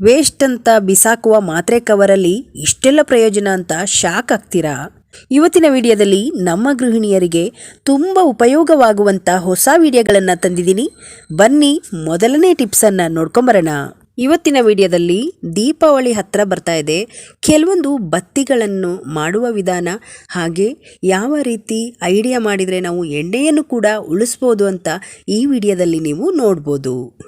Waste ಅಂತ ಬಿಸಾಕುವ ಮಾತ್ರೆ ಕವರಲ್ಲಿ ಇಷ್ಟೆಲ್ಲ ಪ್ರಯೋಜನ ಅಂತ ಶಾಕ್ ಆಗ್ತೀರಾ? ಇವತ್ತಿನ ವಿಡಿಯೋದಲ್ಲಿ ನಮ್ಮ ಗೃಹಿಣಿಯರಿಗೆ ತುಂಬ ಉಪಯೋಗವಾಗುವಂಥ ಹೊಸ ವಿಡಿಯೋಗಳನ್ನು ತಂದಿದ್ದೀನಿ. ಬನ್ನಿ, ಮೊದಲನೇ ಟಿಪ್ಸನ್ನು ನೋಡ್ಕೊಂಬರೋಣ. ಇವತ್ತಿನ ವಿಡಿಯೋದಲ್ಲಿ ದೀಪಾವಳಿ ಹತ್ರ ಬರ್ತಾ ಇದೆ. ಕೆಲವೊಂದು ಬತ್ತಿಗಳನ್ನು ಮಾಡುವ ವಿಧಾನ ಹಾಗೆ ಯಾವ ರೀತಿ ಐಡಿಯಾ ಮಾಡಿದರೆ ನಾವು ಎಣ್ಣೆಯನ್ನು ಕೂಡ ಉಳಿಸ್ಬೋದು ಅಂತ ಈ ವಿಡಿಯೋದಲ್ಲಿ ನೀವು ನೋಡ್ಬೋದು.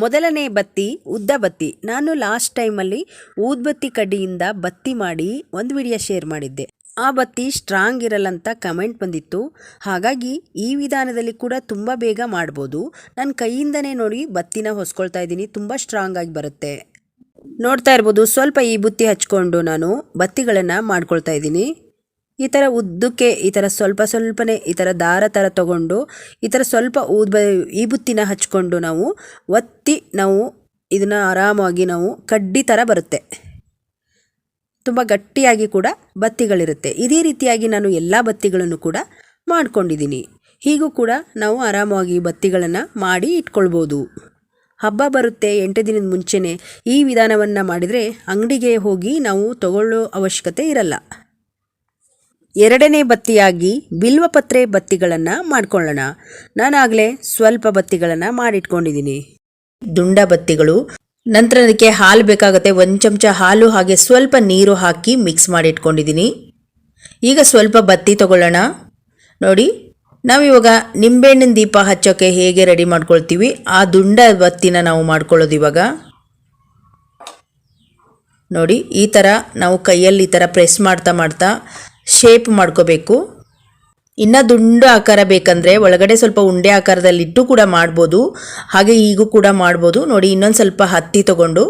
ಮೊದಲನೇ ಬತ್ತಿ, ಉದ್ದ ಬತ್ತಿ. ನಾನು ಲಾಸ್ಟ್ ಟೈಮಲ್ಲಿ ಊದ್ಬತ್ತಿ ಕಡ್ಡಿಯಿಂದ ಬತ್ತಿ ಮಾಡಿ ಒಂದು ವಿಡಿಯೋ ಶೇರ್ ಮಾಡಿದ್ದೆ. ಆ ಬತ್ತಿ ಸ್ಟ್ರಾಂಗ್ ಇರಲ್ಲ ಅಂತ ಕಮೆಂಟ್ ಬಂದಿತ್ತು. ಹಾಗಾಗಿ ಈ ವಿಧಾನದಲ್ಲಿ ಕೂಡ ತುಂಬ ಬೇಗ ಮಾಡ್ಬೋದು. ನನ್ನ ಕೈಯಿಂದನೇ ನೋಡಿ ಬತ್ತಿನ ಹೊಸ್ಕೊಳ್ತಾ ಇದ್ದೀನಿ. ತುಂಬ ಸ್ಟ್ರಾಂಗ್ ಆಗಿ ಬರುತ್ತೆ. ನೋಡ್ತಾ ಇರ್ಬೋದು, ಸ್ವಲ್ಪ ಈ ಬುತ್ತಿ ಹಚ್ಕೊಂಡು ನಾನು ಬತ್ತಿಗಳನ್ನು ಮಾಡ್ಕೊಳ್ತಾ ಇದ್ದೀನಿ. ಈ ಥರ ಉದ್ದಕ್ಕೆ, ಈ ಥರ ಸ್ವಲ್ಪ ಸ್ವಲ್ಪನೇ, ಈ ಥರ ದಾರ ಥರ ತಗೊಂಡು, ಈ ಥರ ಸ್ವಲ್ಪ ಊದ್ ಈ ಬುತ್ತಿನ ಹಚ್ಕೊಂಡು ನಾವು, ಒತ್ತಿ ನಾವು ಇದನ್ನು ಆರಾಮಾಗಿ ನಾವು ಕಡ್ಡಿ ಥರ ಬರುತ್ತೆ. ತುಂಬ ಗಟ್ಟಿಯಾಗಿ ಕೂಡ ಬತ್ತಿಗಳಿರುತ್ತೆ. ಇದೇ ರೀತಿಯಾಗಿ ನಾನು ಎಲ್ಲ ಬತ್ತಿಗಳನ್ನು ಕೂಡ ಮಾಡ್ಕೊಂಡಿದ್ದೀನಿ. ಹೀಗೂ ಕೂಡ ನಾವು ಆರಾಮವಾಗಿ ಬತ್ತಿಗಳನ್ನು ಮಾಡಿ ಇಟ್ಕೊಳ್ಬೋದು. ಹಬ್ಬ ಬರುತ್ತೆ, ಎಂಟು ದಿನದ ಮುಂಚೆನೇ ಈ ವಿಧಾನವನ್ನು ಮಾಡಿದರೆ ಅಂಗಡಿಗೆ ಹೋಗಿ ನಾವು ತಗೊಳ್ಳೋ ಅವಶ್ಯಕತೆ ಇರಲ್ಲ. ಎರಡನೇ ಬತ್ತಿಯಾಗಿ ಬಿಲ್ವಪತ್ರೆ ಬತ್ತಿಗಳನ್ನು ಮಾಡ್ಕೊಳ್ಳೋಣ. ನಾನಾಗಲೇ ಸ್ವಲ್ಪ ಬತ್ತಿಗಳನ್ನು ಮಾಡಿಟ್ಕೊಂಡಿದ್ದೀನಿ. ದುಂಡ ಬತ್ತಿಗಳು. ನಂತರ ಅದಕ್ಕೆ ಹಾಲು ಬೇಕಾಗುತ್ತೆ. ಒಂದು ಚಮಚ ಹಾಲು ಹಾಗೆ ಸ್ವಲ್ಪ ನೀರು ಹಾಕಿ ಮಿಕ್ಸ್ ಮಾಡಿ ಇಟ್ಕೊಂಡಿದ್ದೀನಿ ಈಗ ಸ್ವಲ್ಪ ಬತ್ತಿ ತಗೊಳ್ಳೋಣ. ನೋಡಿ, ನಾವಿವಾಗ ನಿಂಬೆಹಣ್ಣಿನ ದೀಪ ಹಚ್ಚೋಕ್ಕೆ ಹೇಗೆ ರೆಡಿ ಮಾಡ್ಕೊಳ್ತೀವಿ, ಆ ದುಂಡ ಬತ್ತಿನ ನಾವು ಮಾಡ್ಕೊಳ್ಳೋದು ಇವಾಗ. ನೋಡಿ, ಈ ಥರ ನಾವು ಕೈಯಲ್ಲಿ ಈ ಥರ ಪ್ರೆಸ್ ಮಾಡ್ತಾ ಮಾಡ್ತಾ ಶೇಪ್ ಮಾಡ್ಕೋಬೇಕು. ಇನ್ನು ದುಂಡು ಆಕಾರ ಬೇಕಂದರೆ ಒಳಗಡೆ ಸ್ವಲ್ಪ ಉಂಡೆ ಆಕಾರದಲ್ಲಿಟ್ಟು ಕೂಡ ಮಾಡ್ಬೋದು. ಹಾಗೆ ಈಗೂ ಕೂಡ ಮಾಡ್ಬೋದು. ನೋಡಿ, ಇನ್ನೊಂದು ಸ್ವಲ್ಪ ಹತ್ತಿ ತಗೊಂಡು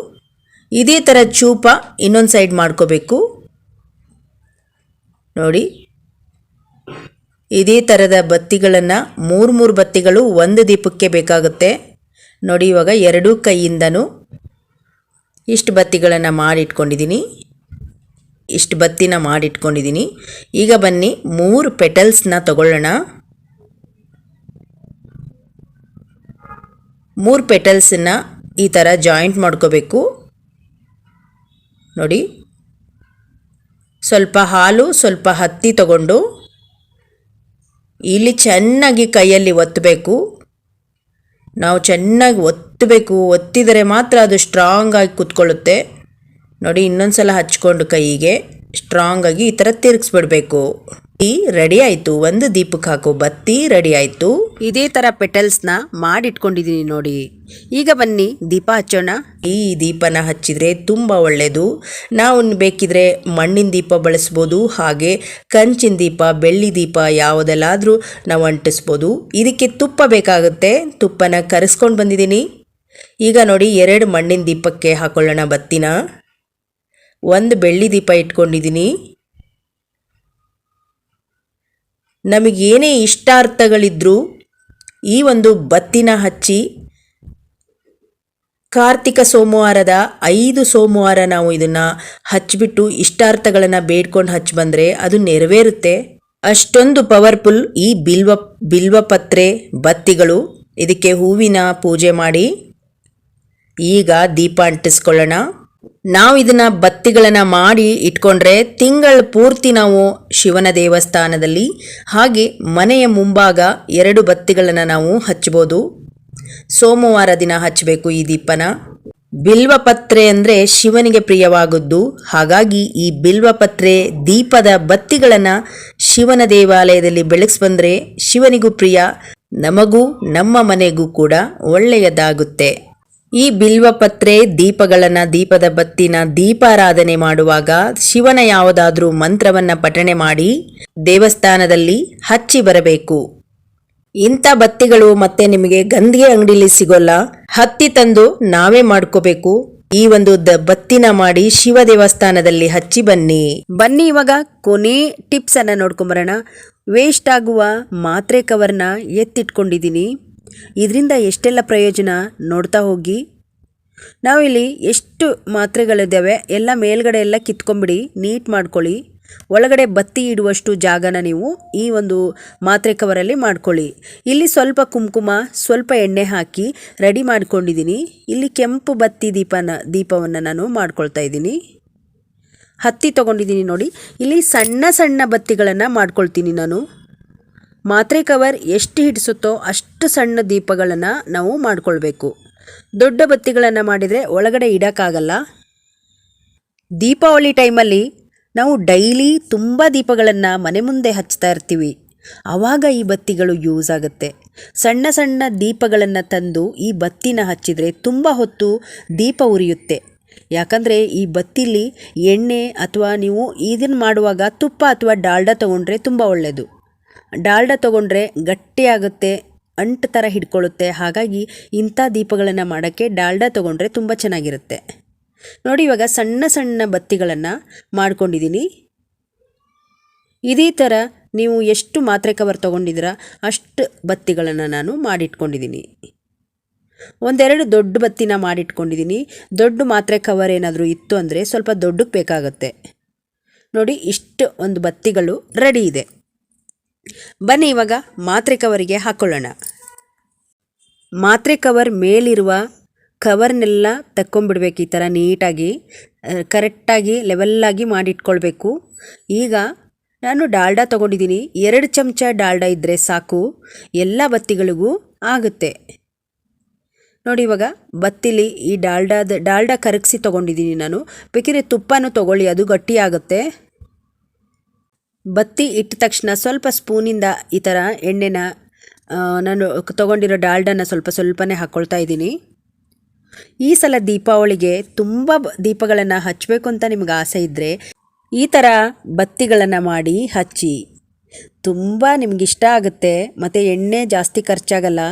ಇದೇ ಥರ ಚೂಪ ಇನ್ನೊಂದು ಸೈಡ್ ಮಾಡ್ಕೋಬೇಕು. ನೋಡಿ, ಇದೇ ಥರದ ಬತ್ತಿಗಳನ್ನು ಮೂರು ಮೂರು ಬತ್ತಿಗಳು ಒಂದು ದೀಪಕ್ಕೆ ಬೇಕಾಗುತ್ತೆ. ನೋಡಿ, ಇವಾಗ ಎರಡೂ ಕೈಯಿಂದನೂ ಇಷ್ಟು ಬತ್ತಿಗಳನ್ನು ಮಾಡಿಟ್ಕೊಂಡಿದ್ದೀನಿ ಇಷ್ಟು ಬತ್ತಿನ ಮಾಡಿಟ್ಕೊಂಡಿದ್ದೀನಿ ಈಗ ಬನ್ನಿ, ಮೂರು ಪೆಟಲ್ಸ್ನ ತಗೊಳ್ಳೋಣ. ಮೂರು ಪೆಟಲ್ಸನ್ನ ಈ ಥರ ಜಾಯಿಂಟ್ ಮಾಡ್ಕೋಬೇಕು. ನೋಡಿ. ಸ್ವಲ್ಪ ಹಾಲು, ಸ್ವಲ್ಪ ಹತ್ತಿ ತಗೊಂಡು ಇಲ್ಲಿ ಚೆನ್ನಾಗಿ ಕೈಯಲ್ಲಿ ಒತ್ತಬೇಕು ನಾವು ಚೆನ್ನಾಗಿ ಒತ್ತಬೇಕು ಒತ್ತಿದರೆ ಮಾತ್ರ ಅದು ಸ್ಟ್ರಾಂಗಾಗಿ ಕೂತ್ಕೊಳ್ಳುತ್ತೆ. ನೋಡಿ ಇನ್ನೊಂದು ಸಲ ಹಚ್ಕೊಂಡು ಕೈಗೆ ಸ್ಟ್ರಾಂಗ್ ಆಗಿ ಈ ಥರ ತಿರುಗಿಸ್ಬಿಡ್ಬೇಕು. ಈ ರೆಡಿ ಆಯಿತು. ಒಂದು ದೀಪಕ್ಕೆ ಹಾಕೋ. ಬತ್ತಿ ರೆಡಿ ಆಯಿತು. ಇದೇ ಥರ ಪೆಟಲ್ಸ್ನ ಮಾಡಿಟ್ಕೊಂಡಿದ್ದೀನಿ ನೋಡಿ. ಈಗ ಬನ್ನಿ ದೀಪ ಹಚ್ಚೋಣ. ಈ ದೀಪನ ಹಚ್ಚಿದ್ರೆ ತುಂಬ ಒಳ್ಳೆಯದು ನಾವು ಬೇಕಿದ್ರೆ ಮಣ್ಣಿನ ದೀಪ ಬಳಸ್ಬೋದು ಹಾಗೆ ಕಂಚಿನ ದೀಪ ಬೆಳ್ಳಿ ದೀಪ ಯಾವುದೆಲ್ಲಾದರೂ ನಾವು ಅಂಟಿಸ್ಬೋದು. ಇದಕ್ಕೆ ತುಪ್ಪ ಬೇಕಾಗುತ್ತೆ. ತುಪ್ಪನ ಕರೆಸ್ಕೊಂಡು ಬಂದಿದ್ದೀನಿ ಈಗ ನೋಡಿ ಎರಡು ಮಣ್ಣಿನ ದೀಪಕ್ಕೆ ಹಾಕೊಳ್ಳೋಣ ಬತ್ತಿನ. ಒಂದು ಬೆಳ್ಳಿ ದೀಪ ಇಟ್ಕೊಂಡಿದ್ದೀನಿ. ನಮಗೇನೇ ಇಷ್ಟಾರ್ಥಗಳಿದ್ರೂ ಈ ಒಂದು ಬತ್ತಿನ ಹಚ್ಚಿ ಕಾರ್ತಿಕ ಸೋಮವಾರದ ಐದು ಸೋಮವಾರ ನಾವು ಇದನ್ನು ಹಚ್ಚಿಬಿಟ್ಟು ಇಷ್ಟಾರ್ಥಗಳನ್ನು ಬೇಡ್ಕೊಂಡು ಹಚ್ಚಿ ಬಂದರೆ ಅದು ನೆರವೇರುತ್ತೆ. ಅಷ್ಟೊಂದು ಪವರ್ಫುಲ್ ಈ ಬಿಲ್ವ ಬಿಲ್ವಪತ್ರೆ ಬತ್ತಿಗಳು. ಇದಕ್ಕೆ ಹೂವಿನ ಪೂಜೆ ಮಾಡಿ. ಈಗ ದೀಪ ಅಂಟಿಸ್ಕೊಳ್ಳೋಣ. ನಾವು ಇದನ್ನ ಬತ್ತಿಗಳನ್ನ ಮಾಡಿ ಇಟ್ಕೊಂಡ್ರೆ ತಿಂಗಳ ಪೂರ್ತಿ ನಾವು ಶಿವನ ದೇವಸ್ಥಾನದಲ್ಲಿ, ಹಾಗೆ ಮನೆಯ ಮುಂಭಾಗ ಎರಡು ಬತ್ತಿಗಳನ್ನು ನಾವು ಹಚ್ಬೋದು. ಸೋಮವಾರ ದಿನ ಹಚ್ಚಬೇಕು ಈ ದೀಪನ. ಬಿಲ್ವಪತ್ರೆ ಅಂದರೆ ಶಿವನಿಗೆ ಪ್ರಿಯವಾಗದ್ದು ಹಾಗಾಗಿ ಈ ಬಿಲ್ವಪತ್ರೆ ದೀಪದ ಬತ್ತಿಗಳನ್ನು ಶಿವನ ದೇವಾಲಯದಲ್ಲಿ ಬೆಳಗ್ಸ್ ಬಂದರೆ ಶಿವನಿಗೂ ಪ್ರಿಯ, ನಮಗೂ ನಮ್ಮ ಮನೆಗೂ ಕೂಡ ಒಳ್ಳೆಯದಾಗುತ್ತೆ. ಈ ಬಿಲ್ವಪತ್ರೆ ದೀಪಗಳನ್ನ ದೀಪದ ಬತ್ತಿನ ದೀಪಾರಾಧನೆ ಮಾಡುವಾಗ ಶಿವನ ಯಾವುದಾದ್ರೂ ಮಂತ್ರವನ್ನ ಪಠಣೆ ಮಾಡಿ ದೇವಸ್ಥಾನದಲ್ಲಿ ಹಚ್ಚಿ ಬರಬೇಕು. ಇಂಥ ಬತ್ತಿಗಳು ಮತ್ತೆ ನಿಮಗೆ ಗಂಧಿಗೆ ಅಂಗಡಿಲಿ ಸಿಗೋಲ್ಲ. ಹತ್ತಿ ತಂದು ನಾವೇ ಮಾಡ್ಕೋಬೇಕು. ಈ ಒಂದು ದ ಬತ್ತಿನ ಮಾಡಿ ಶಿವ ದೇವಸ್ಥಾನದಲ್ಲಿ ಹಚ್ಚಿ ಬನ್ನಿ. ಬನ್ನಿ ಇವಾಗ ಕೊನೆ ಟಿಪ್ಸ್ ಅನ್ನ ನೋಡ್ಕೊಂಬರೋಣ. ವೇಸ್ಟ್ ಆಗುವ ಮಾತ್ರೆ ಕವರ್ನ ಎತ್ತಿಟ್ಕೊಂಡಿದ್ದೀನಿ. ಇದರಿಂದ ಎಷ್ಟೆಲ್ಲ ಪ್ರಯೋಜನ ನೋಡ್ತಾ ಹೋಗಿ? ನಾವಿಲ್ಲಿ ಎಷ್ಟು ಮಾತ್ರೆಗಳಿದ್ದಾವೆ, ಎಲ್ಲ ಮೇಲ್ಗಡೆ ಎಲ್ಲ ಕಿತ್ಕೊಂಬಿಡಿ ನೀಟ್ ಮಾಡ್ಕೊಳ್ಳಿ. ಒಳಗಡೆ ಬತ್ತಿ ಇಡುವಷ್ಟು ಜಾಗನ ನೀವು ಈ ಒಂದು ಮಾತ್ರೆ ಕವರಲ್ಲಿ ಮಾಡ್ಕೊಳ್ಳಿ. ಇಲ್ಲಿ ಸ್ವಲ್ಪ ಕುಂಕುಮ, ಸ್ವಲ್ಪ ಎಣ್ಣೆ ಹಾಕಿ ರೆಡಿ ಮಾಡ್ಕೊಂಡಿದ್ದೀನಿ. ಇಲ್ಲಿ ಕೆಂಪು ಬತ್ತಿ ದೀಪನ, ದೀಪವನ್ನು ನಾನು ಮಾಡ್ಕೊಳ್ತಾ ಇದ್ದೀನಿ. ಹತ್ತಿ ತೊಗೊಂಡಿದ್ದೀನಿ ನೋಡಿ. ಇಲ್ಲಿ ಸಣ್ಣ ಸಣ್ಣ ಬತ್ತಿಗಳನ್ನು ಮಾಡ್ಕೊಳ್ತೀನಿ ನಾನು. ಮಾತ್ರೆ ಕವರ್ ಎಷ್ಟು ಹಿಡಿಸುತ್ತೋ ಅಷ್ಟು ಸಣ್ಣ ದೀಪಗಳನ್ನು ನಾವು ಮಾಡಿಕೊಳ್ಬೇಕು. ದೊಡ್ಡ ಬತ್ತಿಗಳನ್ನು ಮಾಡಿದರೆ ಒಳಗಡೆ ಇಡೋಕ್ಕಾಗಲ್ಲ. ದೀಪಾವಳಿ ಟೈಮಲ್ಲಿ ನಾವು ಡೈಲಿ ತುಂಬ ದೀಪಗಳನ್ನು ಮನೆ ಮುಂದೆ ಹಚ್ತಾ ಇರ್ತೀವಿ. ಆವಾಗ ಈ ಬತ್ತಿಗಳು ಯೂಸ್ ಆಗುತ್ತೆ. ಸಣ್ಣ ಸಣ್ಣ ದೀಪಗಳನ್ನು ತಂದು ಈ ಬತ್ತಿನ ಹಚ್ಚಿದರೆ ತುಂಬ ಹೊತ್ತು ದೀಪ ಉರಿಯುತ್ತೆ. ಯಾಕಂದರೆ ಈ ಬತ್ತಿಲಿ ಎಣ್ಣೆ ಅಥವಾ ನೀವು ಇದನ್ನು ಮಾಡುವಾಗ ತುಪ್ಪ ಅಥವಾ ಡಾಲ್ಡಾ ತೊಗೊಂಡ್ರೆ ತುಂಬ ಒಳ್ಳೆಯದು ಡಾಲ್ಡಾ ತೊಗೊಂಡ್ರೆ ಗಟ್ಟಿಯಾಗುತ್ತೆ ಅಂಟು ಥರ ಹಿಡ್ಕೊಳ್ಳುತ್ತೆ. ಹಾಗಾಗಿ ಇಂಥ ದೀಪಗಳನ್ನು ಮಾಡೋಕ್ಕೆ ಡಾಲ್ಡಾ ತೊಗೊಂಡ್ರೆ ತುಂಬ ಚೆನ್ನಾಗಿರುತ್ತೆ. ನೋಡಿ ಇವಾಗ ಸಣ್ಣ ಸಣ್ಣ ಬತ್ತಿಗಳನ್ನು ಮಾಡ್ಕೊಂಡಿದ್ದೀನಿ ಇದೇ ಥರ ನೀವು ಎಷ್ಟು ಮಾತ್ರೆ ಕವರ್ ತೊಗೊಂಡಿದ್ದೀರ ಅಷ್ಟು ಬತ್ತಿಗಳನ್ನು ನಾನು ಮಾಡಿಟ್ಕೊಂಡಿದ್ದೀನಿ ಒಂದೆರಡು ದೊಡ್ಡ ಬತ್ತಿನ ಮಾಡಿಟ್ಕೊಂಡಿದ್ದೀನಿ ದೊಡ್ಡ ಮಾತ್ರೆ ಕವರ್ ಏನಾದರೂ ಇತ್ತು ಅಂದರೆ ಸ್ವಲ್ಪ ದೊಡ್ಡಕ್ಕೆ ಬೇಕಾಗುತ್ತೆ. ನೋಡಿ ಇಷ್ಟು ಒಂದು ಬತ್ತಿಗಳು ರೆಡಿ ಇದೆ. ಬನ್ನಿ ಇವಾಗ ಮಾತ್ರೆ ಕವರಿಗೆ ಹಾಕೊಳ್ಳೋಣ. ಮಾತ್ರೆ ಕವರ್ ಮೇಲಿರುವ ಕವರ್ನೆಲ್ಲ ತಕ್ಕೊಂಬಿಡ್ಬೇಕು ಈ ಥರ ನೀಟಾಗಿ ಕರೆಕ್ಟಾಗಿ ಲೆವೆಲ್ಲಾಗಿ ಮಾಡಿಟ್ಕೊಳ್ಬೇಕು. ಈಗ ನಾನು ಡಾಲ್ಡಾ ತೊಗೊಂಡಿದ್ದೀನಿ. ಎರಡು ಚಮಚ ಡಾಲ್ಡಾ ಇದ್ದರೆ ಸಾಕು. ಎಲ್ಲ ಬತ್ತಿಗಳಿಗೂ ಆಗುತ್ತೆ. ನೋಡಿ ಇವಾಗ ಬತ್ತಿಲಿ ಈ ಡಾಲ್ಡಾದ, ಡಾಲ್ಡಾ ಕರಗಿಸಿ ತೊಗೊಂಡಿದ್ದೀನಿ ನಾನು. ಬೇಕಿದ್ರೆ ತುಪ್ಪನೂ ತೊಗೊಳ್ಳಿ, ಅದು ಗಟ್ಟಿ ಆಗುತ್ತೆ. ಬತ್ತಿ ಇಟ್ಟ ತಕ್ಷಣ ಸ್ವಲ್ಪ ಸ್ಪೂನಿಂದ ಈ ಥರ ಎಣ್ಣೆನ ನಾನು ತೊಗೊಂಡಿರೋ ಡಾಲ್ಡನ್ನು ಸ್ವಲ್ಪ ಸ್ವಲ್ಪನೇ ಹಾಕ್ಕೊಳ್ತಾ ಇದ್ದೀನಿ. ಈ ಸಲ ದೀಪಾವಳಿಗೆ ತುಂಬ ದೀಪಗಳನ್ನು ಹಚ್ಚಬೇಕು ಅಂತ ನಿಮ್ಗೆ ಆಸೆ ಇದ್ದರೆ ಈ ಥರ ಬತ್ತಿಗಳನ್ನು ಮಾಡಿ ಹಚ್ಚಿ. ತುಂಬ ನಿಮ್ಗೆ ಇಷ್ಟ ಆಗುತ್ತೆ, ಮತ್ತು ಎಣ್ಣೆ ಜಾಸ್ತಿ ಖರ್ಚಾಗಲ್ಲ,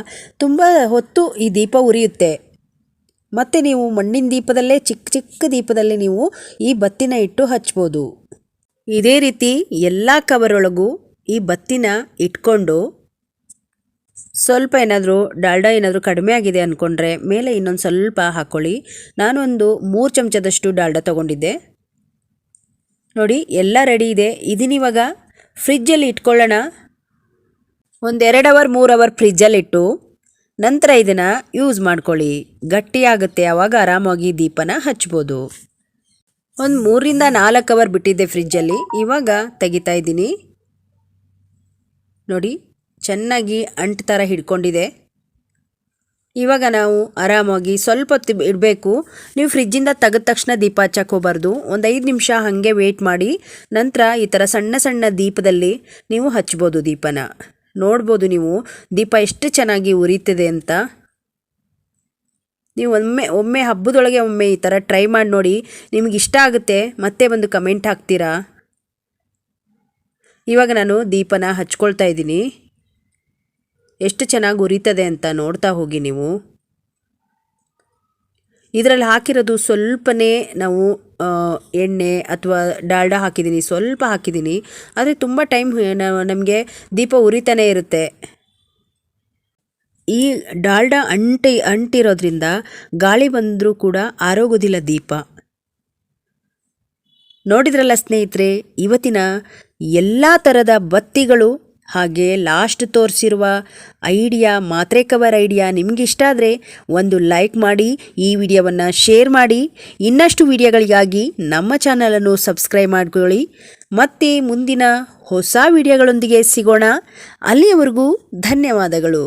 ತುಂಬ ಹೊತ್ತು ಈ ದೀಪ ಉರಿಯುತ್ತೆ. ಮತ್ತು ನೀವು ಮಣ್ಣಿನ ದೀಪದಲ್ಲೇ ಚಿಕ್ಕ ಚಿಕ್ಕ ದೀಪದಲ್ಲಿ ನೀವು ಈ ಬತ್ತಿನ ಇಟ್ಟು ಹಚ್ಬೋದು. ಇದೇ ರೀತಿ ಎಲ್ಲ ಕವರೊಳಗೂ ಈ ಬತ್ತಿನ ಇಟ್ಕೊಂಡು ಸ್ವಲ್ಪ ಏನಾದರೂ ಡಾಲ್ಡಾ ಏನಾದರೂ ಕಡಿಮೆ ಆಗಿದೆ ಅಂದ್ಕೊಂಡ್ರೆ ಮೇಲೆ ಇನ್ನೊಂದು ಸ್ವಲ್ಪ ಹಾಕ್ಕೊಳ್ಳಿ ನಾನೊಂದು ಮೂರು ಚಮಚದಷ್ಟು ಡಾಲ್ಡಾ ತೊಗೊಂಡಿದ್ದೆ. ನೋಡಿ, ಎಲ್ಲ ರೆಡಿ ಇದೆ. ಇದನ್ನಿವಾಗ ಫ್ರಿಜ್ಜಲ್ಲಿ ಇಟ್ಕೊಳ್ಳೋಣ. ಒಂದೆರಡು ಅವರ್ ಮೂರು ಅವರ್ ಫ್ರಿಜ್ಜಲ್ಲಿಟ್ಟು ನಂತರ ಇದನ್ನು ಯೂಸ್ ಮಾಡ್ಕೊಳ್ಳಿ. ಗಟ್ಟಿಯಾಗುತ್ತೆ. ಆವಾಗ ಆರಾಮಾಗಿ ದೀಪನ ಹಚ್ಬೋದು. ಒಂದು ಮೂರಿಂದ ನಾಲ್ಕು ಅವರ್ ಬಿಟ್ಟಿದ್ದೆ ಫ್ರಿಜ್ಜಲ್ಲಿ. ಇವಾಗ ತೆಗಿತಾ ಇದ್ದೀನಿ. ನೋಡಿ, ಚೆನ್ನಾಗಿ ಅಂಟು ಥರ ಹಿಡ್ಕೊಂಡಿದೆ. ಇವಾಗ ನಾವು ಆರಾಮಾಗಿ ಸ್ವಲ್ಪ ಹೊತ್ತು ಇಡಬೇಕು. ನೀವು ಫ್ರಿಜ್ಜಿಂದ ತೆಗೆದ ತಕ್ಷಣ ದೀಪ ಹಚ್ಚಕ್ಕೆ ಹೋಗ್ಬಾರ್ದು. ಒಂದು ಐದು ನಿಮಿಷ ಹಾಗೆ ವೇಟ್ ಮಾಡಿ, ನಂತರ ಈ ಥರ ಸಣ್ಣ ಸಣ್ಣ ದೀಪದಲ್ಲಿ ನೀವು ಹಚ್ಬೋದು ದೀಪನ. ನೋಡ್ಬೋದು ನೀವು, ದೀಪ ಎಷ್ಟು ಚೆನ್ನಾಗಿ ಉರಿತಿದೆ ಅಂತ. ನೀವು ಒಮ್ಮೆ ಒಮ್ಮೆ ಹಬ್ಬದೊಳಗೆ ಒಮ್ಮೆ ಈ ಥರ ಟ್ರೈ ಮಾಡಿ ನೋಡಿ, ನಿಮ್ಗೆ ಇಷ್ಟ ಆಗುತ್ತೆ, ಮತ್ತೆ ಒಂದು ಕಮೆಂಟ್ ಹಾಕ್ತೀರಾ? ಇವಾಗ ನಾನು ದೀಪನ ಹಚ್ಕೊಳ್ತಾ ಇದ್ದೀನಿ. ಎಷ್ಟು ಚೆನ್ನಾಗಿ ಉರಿತದೆ ಅಂತ ನೋಡ್ತಾ ಹೋಗಿ ನೀವು. ಇದರಲ್ಲಿ ಹಾಕಿರೋದು ಸ್ವಲ್ಪನೇ ನಾವು ಎಣ್ಣೆ ಅಥವಾ ಡಾಲ್ಡಾ ಹಾಕಿದ್ದೀನಿ, ಸ್ವಲ್ಪ ಹಾಕಿದ್ದೀನಿ. ಆದರೆ ತುಂಬ ಟೈಮ್ ನಮಗೆ ದೀಪ ಉರಿತಾನೆ ಇರುತ್ತೆ. ಈ ಡಾಲ್ಡಾ ಅಂಟಿ, ಅಂಟಿರೋದ್ರಿಂದ ಗಾಳಿ ಬಂದರೂ ಕೂಡ ಆರೋಗೋದಿಲ್ಲ ದೀಪ. ನೋಡಿದ್ರಲ್ಲ ಸ್ನೇಹಿತರೆ, ಇವತ್ತಿನ ಎಲ್ಲ ಥರದ ಬತ್ತಿಗಳು ಹಾಗೆ ಲಾಸ್ಟ್ ತೋರಿಸಿರುವ ಐಡಿಯಾ, ಮಾತ್ರೆ ಕವರ್ ಐಡಿಯಾ ನಿಮಗಿಷ್ಟ ಆದರೆ ಒಂದು ಲೈಕ್ ಮಾಡಿ, ಈ ವಿಡಿಯೋವನ್ನು ಶೇರ್ ಮಾಡಿ. ಇನ್ನಷ್ಟು ವಿಡಿಯೋಗಳಿಗಾಗಿ ನಮ್ಮ ಚಾನಲನ್ನು ಸಬ್ಸ್ಕ್ರೈಬ್ ಮಾಡ್ಕೊಳ್ಳಿ. ಮತ್ತೆ ಮುಂದಿನ ಹೊಸ ವಿಡಿಯೋಗಳೊಂದಿಗೆ ಸಿಗೋಣ. ಅಲ್ಲಿಯವರೆಗೂ ಧನ್ಯವಾದಗಳು.